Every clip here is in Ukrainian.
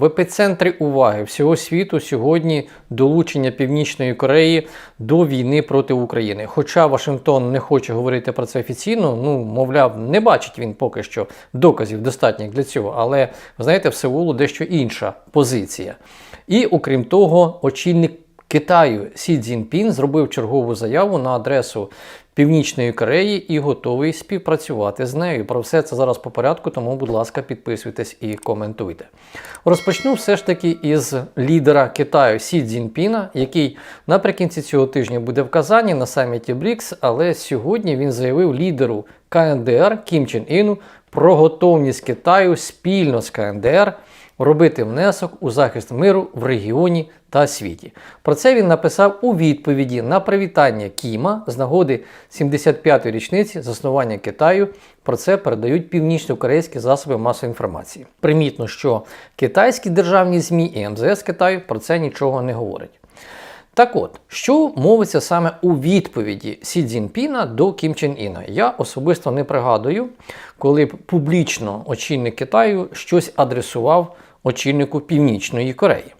В епіцентрі уваги всього світу сьогодні долучення Північної Кореї до війни проти України. Хоча Вашингтон не хоче говорити про це офіційно, ну мовляв, не бачить він поки що доказів достатніх для цього. Але знаєте, в Сеулу дещо інша позиція. І окрім того, очільник Китаю Сі Цзіньпін зробив чергову заяву на адресу Північної Кореї і готовий співпрацювати з нею. Про все це зараз по порядку, тому, будь ласка, підписуйтесь і коментуйте. Розпочну все ж таки із лідера Китаю Сі Цзіньпіна, який наприкінці цього тижня буде в Казані на саміті БРІКС, але сьогодні він заявив лідеру КНДР Кім Чен Іну про готовність Китаю спільно з КНДР робити внесок у захист миру в регіоні та світі. Про це він написав у відповіді на привітання Кіма з нагоди 75-ї річниці заснування Китаю. Про це передають північно-корейські засоби масової інформації. Примітно, що китайські державні ЗМІ і МЗС Китаю про це нічого не говорять. Так от, що мовиться саме у відповіді Сі Цзіньпіна до Кім Чен Іна? Я особисто не пригадую, коли б публічно очільник Китаю щось адресував очільнику Північної Кореї.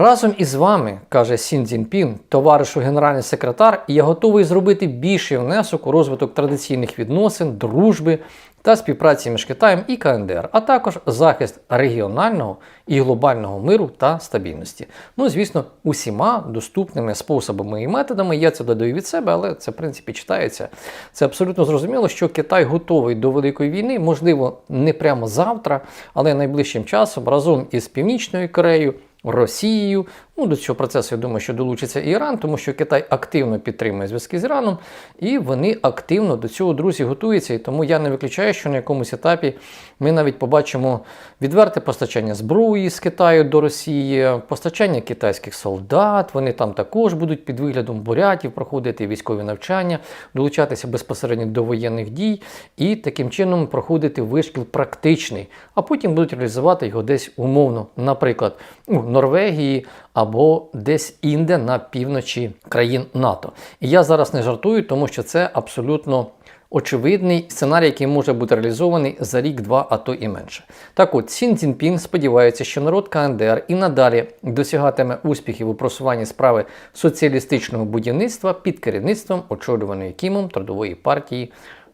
Разом із вами, каже Сін Цзіньпін, товаришу генеральний секретар, я готовий зробити більший внесок у розвиток традиційних відносин, дружби та співпраці між Китаєм і КНДР, а також захист регіонального і глобального миру та стабільності. Ну, звісно, усіма доступними способами і методами. Я це додаю від себе, але це в принципі читається. Це абсолютно зрозуміло, що Китай готовий до великої війни, можливо, не прямо завтра, але найближчим часом разом із Північною Кореєю. Росією. Ну, До цього процесу, я думаю, що долучиться Іран, тому що Китай активно підтримує зв'язки з Іраном, і вони активно до цього, друзі, готуються. І тому я не виключаю, що на якомусь етапі ми навіть побачимо відверте постачання зброї з Китаю до Росії, постачання китайських солдат. Вони там також будуть під виглядом бурятів проходити військові навчання, долучатися безпосередньо до воєнних дій і таким чином проходити вишкіл практичний, а потім будуть реалізувати його десь умовно, наприклад, у Норвегії або десь інде на півночі країн НАТО. І я зараз не жартую, тому що це абсолютно очевидний сценарій, який може бути реалізований за рік, два, а то і менше. Так от Сін Цзіньпін сподівається, що народ КНДР і надалі досягатиме успіхів у просуванні справи соціалістичного будівництва під керівництвом очолюваної Кімом Трудової партії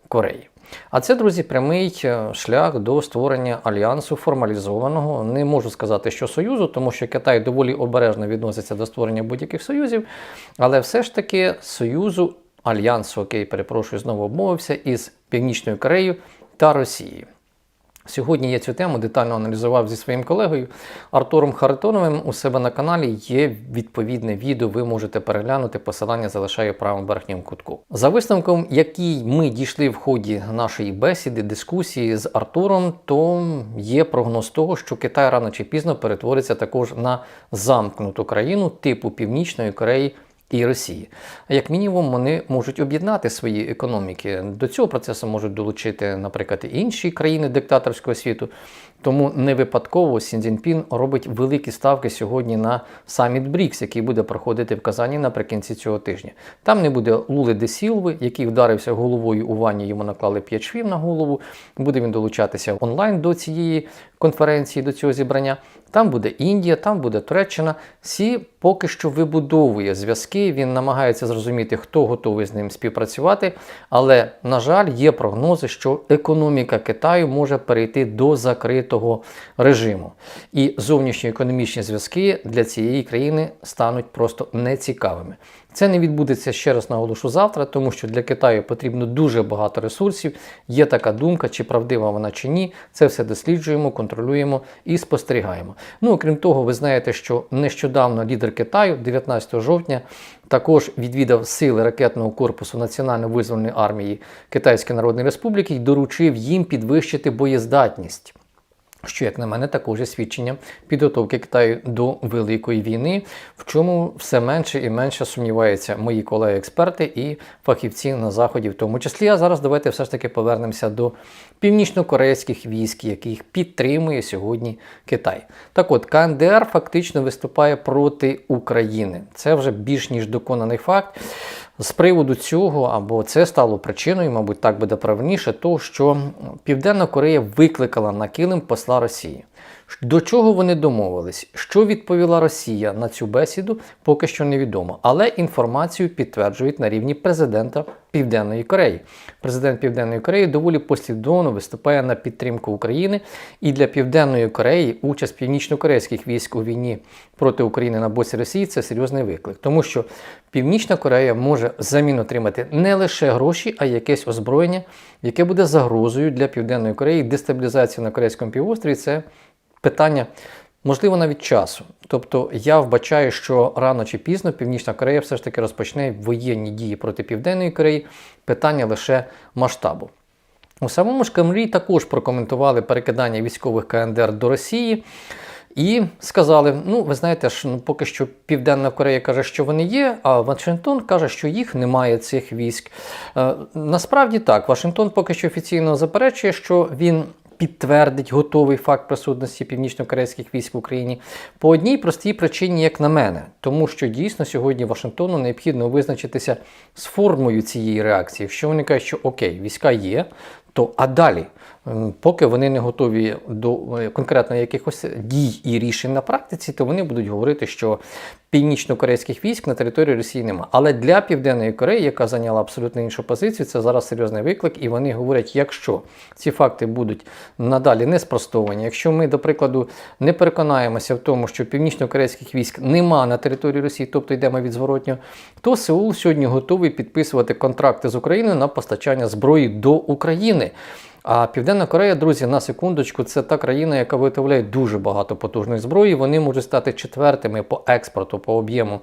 Кореї. А це, друзі, прямий е, шлях до створення альянсу формалізованого. Не можу сказати, що союзу, тому що Китай доволі обережно відноситься до створення будь-яких союзів, але все ж таки союзу альянсу, окей, перепрошую, знову обмовився із Північною Кореєю та Росією. Сьогодні я цю тему детально аналізував зі своїм колегою Артуром Харитоновим. У себе на каналі є відповідне відео, ви можете переглянути. Посилання залишаю в правому верхньому кутку. За висновком, який ми дійшли в ході нашої бесіди, дискусії з Артуром, то є прогноз того, що Китай рано чи пізно перетвориться також на замкнуту країну типу Північної Кореї і Росії. Як мінімум, вони можуть об'єднати свої економіки. До цього процесу можуть долучити, наприклад, і інші країни диктаторського світу. Тому не випадково Сін Цзіньпін робить великі ставки сьогодні на саміт БРІКС, який буде проходити в Казані наприкінці цього тижня. Там не буде Лули де Сілви, який вдарився головою у ванні, йому наклали 5 швів на голову. Буде він долучатися онлайн до цієї конференції, до цього зібрання. Там буде Індія, там буде Туреччина. Сі поки що вибудовує зв'язки. Він намагається зрозуміти, хто готовий з ним співпрацювати. Але, на жаль, є прогнози, що економіка Китаю може перейти до закритого режиму. І зовнішні економічні зв'язки для цієї країни стануть просто нецікавими. Це не відбудеться ще раз наголошу завтра, тому що для Китаю потрібно дуже багато ресурсів. Є така думка, чи правдива вона чи ні. Це все досліджуємо, контролюємо і спостерігаємо. Ну окрім того, ви знаєте, що нещодавно лідер Китаю, 19 жовтня, також відвідав сили ракетного корпусу Національно-визвольної армії Китайської Народної Республіки і доручив їм підвищити боєздатність що, як на мене, також є свідченням підготовки Китаю до великої війни, в чому все менше і менше сумніваються мої колеги-експерти і фахівці на заході, в тому числі. А зараз давайте все ж таки повернемося до північно-корейських військ, яких підтримує сьогодні Китай. Так от КНДР фактично виступає проти України. Це вже більш ніж доконаний факт. З приводу цього, або це стало причиною, мабуть, так буде правильніше, то що Південна Корея викликала на килим посла Росії. До чого вони домовились? Що відповіла Росія на цю бесіду, поки що невідомо. Але інформацію підтверджують на рівні президента Південної Кореї. Президент Південної Кореї доволі послідовно виступає на підтримку України. І для Південної Кореї участь північно-корейських військ у війні проти України на боці Росії це серйозний виклик, тому що Північна Корея може взамін отримати не лише гроші, а й якесь озброєння, яке буде загрозою для Південної Кореї. Дестабілізація на Корейському півострові це питання, можливо, навіть часу. Тобто я вбачаю, що рано чи пізно Північна Корея все ж таки розпочне воєнні дії проти Південної Кореї. Питання лише масштабу. У самому ж Кремлі також прокоментували перекидання військових КНДР до Росії. І сказали: ну, ви знаєте ж, ну поки що Південна Корея каже, що вони є, а Вашингтон каже, що їх немає цих військ. Е, насправді так, Вашингтон поки що офіційно заперечує, що він. Підтвердить готовий факт присутності північно-корейських військ в Україні по одній простій причині, як на мене, тому що дійсно сьогодні Вашингтону необхідно визначитися з формою цієї реакції. Якщо вони кажуть, що окей, війська є, то а далі, поки вони не готові до е, конкретно якихось дій і рішень на практиці, то вони будуть говорити, що північно-корейських військ на території Росії немає. Але для Південної Кореї, яка зайняла абсолютно іншу позицію, це зараз серйозний виклик, і вони говорять, якщо ці факти будуть надалі не спростовані, якщо ми, до прикладу, не переконаємося в тому, що північно-корейських військ нема на території Росії, тобто йдемо від зворотнього, то Сеул сьогодні готовий підписувати контракти з Україною на постачання зброї до України. А Південна Корея, друзі, на секундочку, це та країна, яка виготовляє дуже багато потужної зброї. Вони можуть стати четвертими по експорту, по об'єму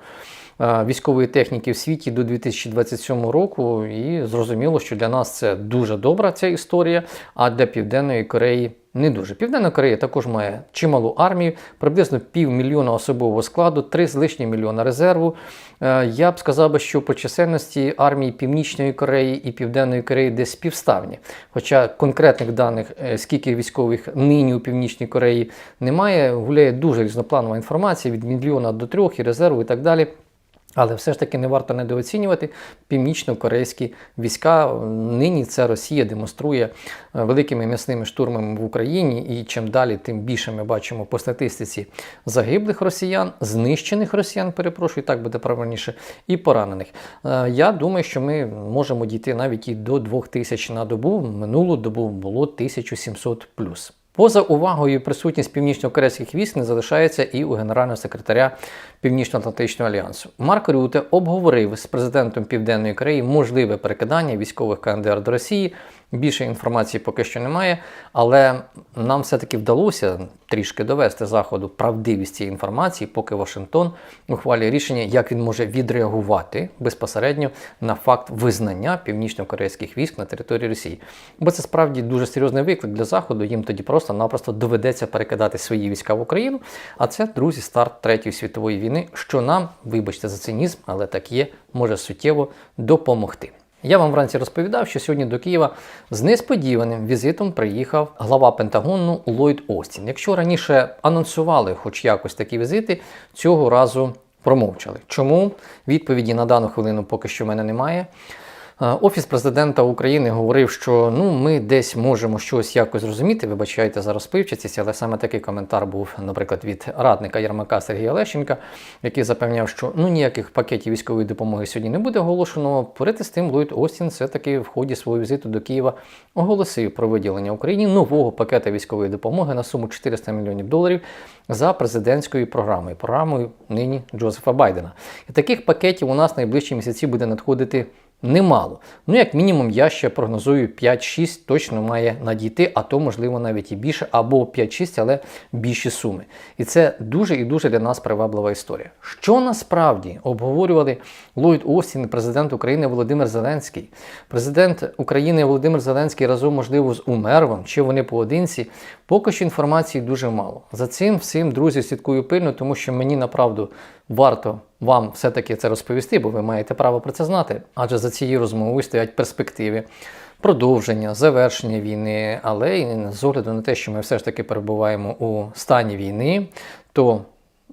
військової техніки в світі до 2027 року. І зрозуміло, що для нас це дуже добра ця історія, а для Південної Кореї. Не дуже. Південна Корея також має чималу армію, приблизно півмільйона особового складу, 3 з лишнім мільйона резерву. Е, Я б сказав би, що по чисельності армії Північної Кореї і Південної Кореї десь співставні. Хоча конкретних даних, е, скільки військових нині у Північній Кореї немає, гуляє дуже різнопланова інформація від мільйона до трьох і резерву і так далі. Але все ж таки не варто недооцінювати північно-корейські війська. Нині це Росія демонструє е, великими м'ясними штурмами в Україні, і чим далі, тим більше ми бачимо по статистиці загиблих росіян, знищених росіян, перепрошую, так буде правильніше, і поранених. Е, Я думаю, що ми можемо дійти навіть і до 2000 на добу. Минулу добу було 1700 плюс. Поза увагою присутність північно-корейських військ не залишається і у генерального секретаря Північно-Атлантичного альянсу. Марк Рюте обговорив з президентом Південної Кореї можливе перекидання військових КНДР до Росії. Більше інформації поки що немає, але нам все-таки вдалося трішки довести заходу правдивість цієї інформації, поки Вашингтон ухвалює рішення, як він може відреагувати безпосередньо на факт визнання північно-корейських військ на території Росії. Бо це справді дуже серйозний виклик для Заходу. Їм тоді просто-напросто доведеться перекидати свої війська в Україну. А це, друзі, старт Третьої світової війни, що нам, вибачте за цинізм, але так є, може суттєво допомогти. Я вам вранці розповідав, що сьогодні до Києва з несподіваним візитом приїхав глава Пентагону Ллойд Остін. Якщо раніше анонсували хоч якось такі візити, цього разу промовчали. Чому? Відповіді на дану хвилину поки що в мене немає. Е, Офіс президента України говорив, що ну ми десь можемо щось якось зрозуміти. Вибачайте за розпивчатість, але саме такий коментар був, наприклад, від радника Єрмака Сергія Лещенка, який запевняв, що ну ніяких пакетів військової допомоги сьогодні не буде оголошено. Поряд з тим, Ллойд Остін все-таки в ході свого візиту до Києва оголосив про виділення Україні нового пакета військової допомоги на суму 400 мільйонів доларів за президентською програмою, програмою нині Джозефа Байдена. І таких пакетів у нас найближчі місяці буде надходити. Немало. Ну, як мінімум, я ще прогнозую 5-6 точно має надійти, а то, можливо, навіть і більше, або 5-6, але більші суми. І це дуже і дуже для нас приваблива історія. Що насправді обговорювали Ллойд Остін, президент України Володимир Зеленський, президент України Володимир Зеленський разом, можливо, з Умервом, чи вони поодинці, поки що інформації дуже мало. За цим всім, друзі, слідкую пильно, тому що мені направду варто вам все-таки це розповісти, бо ви маєте право про це знати. Адже за цією розмовою стоять перспективи продовження, завершення війни, але і з огляду на те, що ми все ж таки перебуваємо у стані війни, то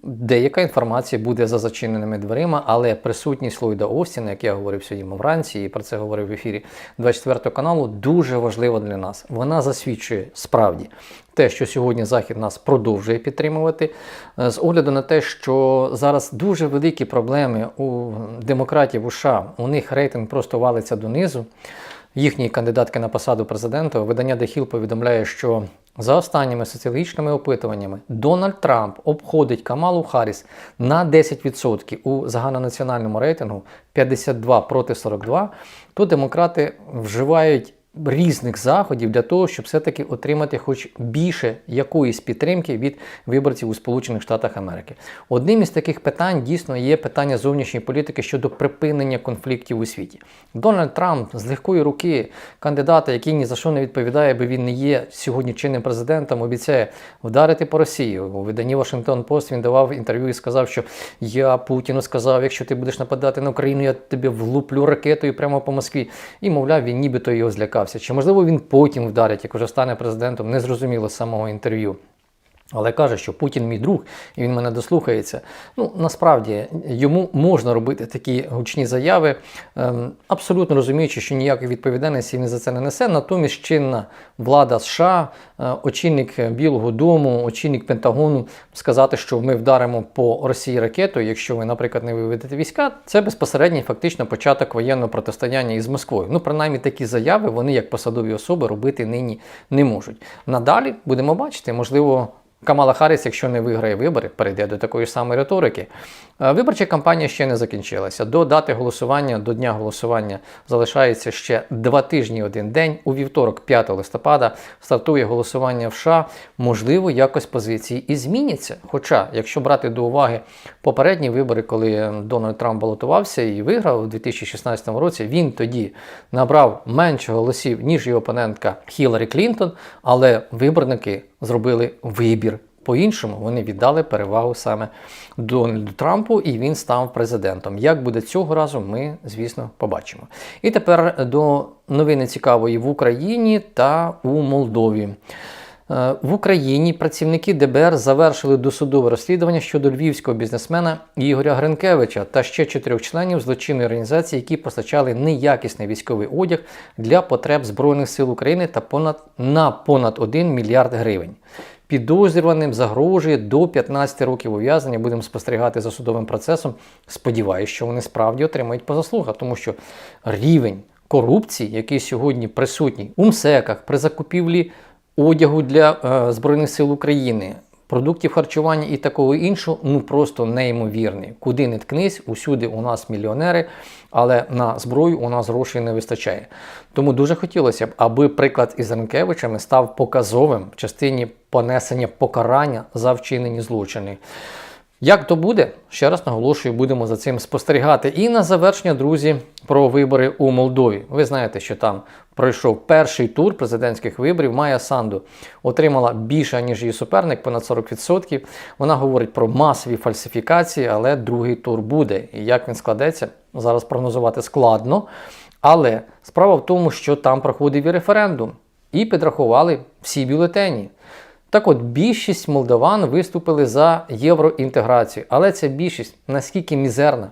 Деяка інформація буде за зачиненими дверима, але присутність Ллойда Остіна, як я говорив сьогодні вранці, і про це говорив в ефірі 24 каналу, дуже важлива для нас. Вона засвідчує справді те, що сьогодні Захід нас продовжує підтримувати, е, з огляду на те, що зараз дуже великі проблеми у демократів у США. У них рейтинг просто валиться донизу. Їхні кандидатки на посаду президента видання Hill повідомляє, що за останніми соціологічними опитуваннями Дональд Трамп обходить Камалу Харріс на 10% у загальнонаціональному рейтингу 52 проти 42, то демократи вживають різних заходів для того, щоб все-таки отримати хоч більше якоїсь підтримки від виборців у Сполучених Штатах Америки. Одним із таких питань дійсно є питання зовнішньої політики щодо припинення конфліктів у світі. Дональд Трамп з легкої руки кандидата, який ні за що не відповідає, бо він не є сьогодні чинним президентом, обіцяє вдарити по Росії. У виданні Вашингтон Пост він давав інтерв'ю і сказав, що я Путіну сказав, якщо ти будеш нападати на Україну, я тебе влуплю ракетою прямо по Москві. І мовляв, він нібито його злякався. Чи можливо він потім вдарить, як уже стане президентом, не зрозуміло з самого інтерв'ю. Але каже, що Путін мій друг і він мене дослухається. Ну насправді йому можна робити такі гучні заяви, ем, абсолютно розуміючи, що ніякої відповідальності він за це не несе. Натомість чинна влада США, е, очільник Білого Дому, очільник Пентагону сказати, що ми вдаримо по Росії ракетою, якщо ви, наприклад, не виведете війська, це безпосередній фактично початок воєнного протистояння із Москвою. Ну, принаймні такі заяви вони, як посадові особи, робити нині не можуть. Надалі будемо бачити, можливо. Камала Харріс, якщо не виграє вибори, перейде до такої ж самої риторики. Е, виборча кампанія ще не закінчилася. До дати голосування, до дня голосування залишається ще два тижні один день. У вівторок, 5 листопада, стартує голосування в США. Можливо, якось позиції і зміняться. Хоча, якщо брати до уваги попередні вибори, коли Дональд Трамп балотувався і виграв у 2016 році, він тоді набрав менше голосів, ніж його опонентка Хіларі Клінтон, але виборники зробили вибір. По-іншому вони віддали перевагу саме Дональду Трампу, і він став президентом. Як буде цього разу, ми, звісно, побачимо. І тепер до новини цікавої в Україні та у Молдові. Е, В Україні працівники ДБР завершили досудове розслідування щодо львівського бізнесмена Ігоря Гринкевича та ще чотирьох членів злочинної організації, які постачали неякісний військовий одяг для потреб Збройних сил України та понад на понад 1 мільярд гривень. Підозрюваним загрожує до 15 років ув'язнення. Будемо спостерігати за судовим процесом. Сподіваюся, що вони справді отримають по заслугах, тому що рівень корупції, який сьогодні присутній у МСЕКах при закупівлі одягу для е, Збройних сил України, продуктів харчування і такого іншого, ну просто неймовірний. Куди не ткнись, усюди у нас мільйонери, але на зброю у нас грошей не вистачає. Тому дуже хотілося б, аби приклад із Ренкевичами став показовим в частині понесення покарання за вчинені злочини. Як то буде, ще раз наголошую, будемо за цим спостерігати. І на завершення, друзі, про вибори у Молдові. Ви знаєте, що там пройшов перший тур президентських виборів. Майя Санду отримала більше, ніж її суперник, понад 40%. Вона говорить про масові фальсифікації, але другий тур буде. І як він складеться, зараз прогнозувати складно. Але справа в тому, що там проходив і референдум, і підрахували всі бюлетені. Так от, більшість молдаван виступили за євроінтеграцію, але ця більшість наскільки мізерна: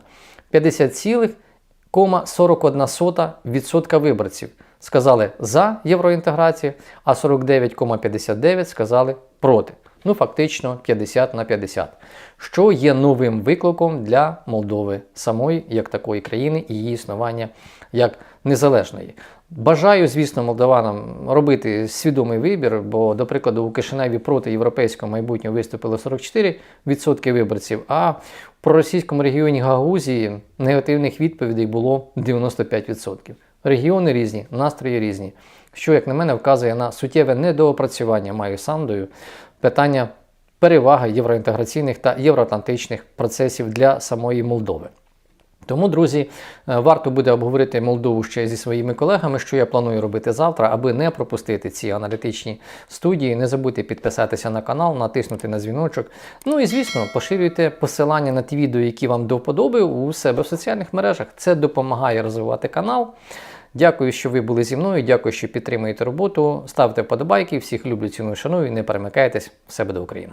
50,41% виборців сказали за євроінтеграцію, а 49,59% сказали проти. Ну, фактично 50 на 50. Що є новим викликом для Молдови самої, як такої країни, і її існування як незалежної. Бажаю, звісно, молдаванам робити свідомий вибір, бо, до прикладу, у Кишиневі проти європейського майбутнього виступило 44% виборців, а в проросійському регіоні Гагаузії негативних відповідей було 95%. Регіони різні, настрої різні. Що, як на мене, вказує на суттєве недоопрацювання маю сандою питання переваги євроінтеграційних та євроатлантичних процесів для самої Молдови. Тому, друзі, е, варто буде обговорити Молдову ще зі своїми колегами, що я планую робити завтра, аби не пропустити ці аналітичні студії. Не забудьте підписатися на канал, натиснути на дзвіночок. Ну і звісно, поширюйте посилання на ті відео, які вам до вподоби у себе в соціальних мережах. Це допомагає розвивати канал. Дякую, що ви були зі мною. Дякую, що підтримуєте роботу. Ставте вподобайки. Всіх люблю, ціную, шаную. Не перемикайтесь. Все буде Україна!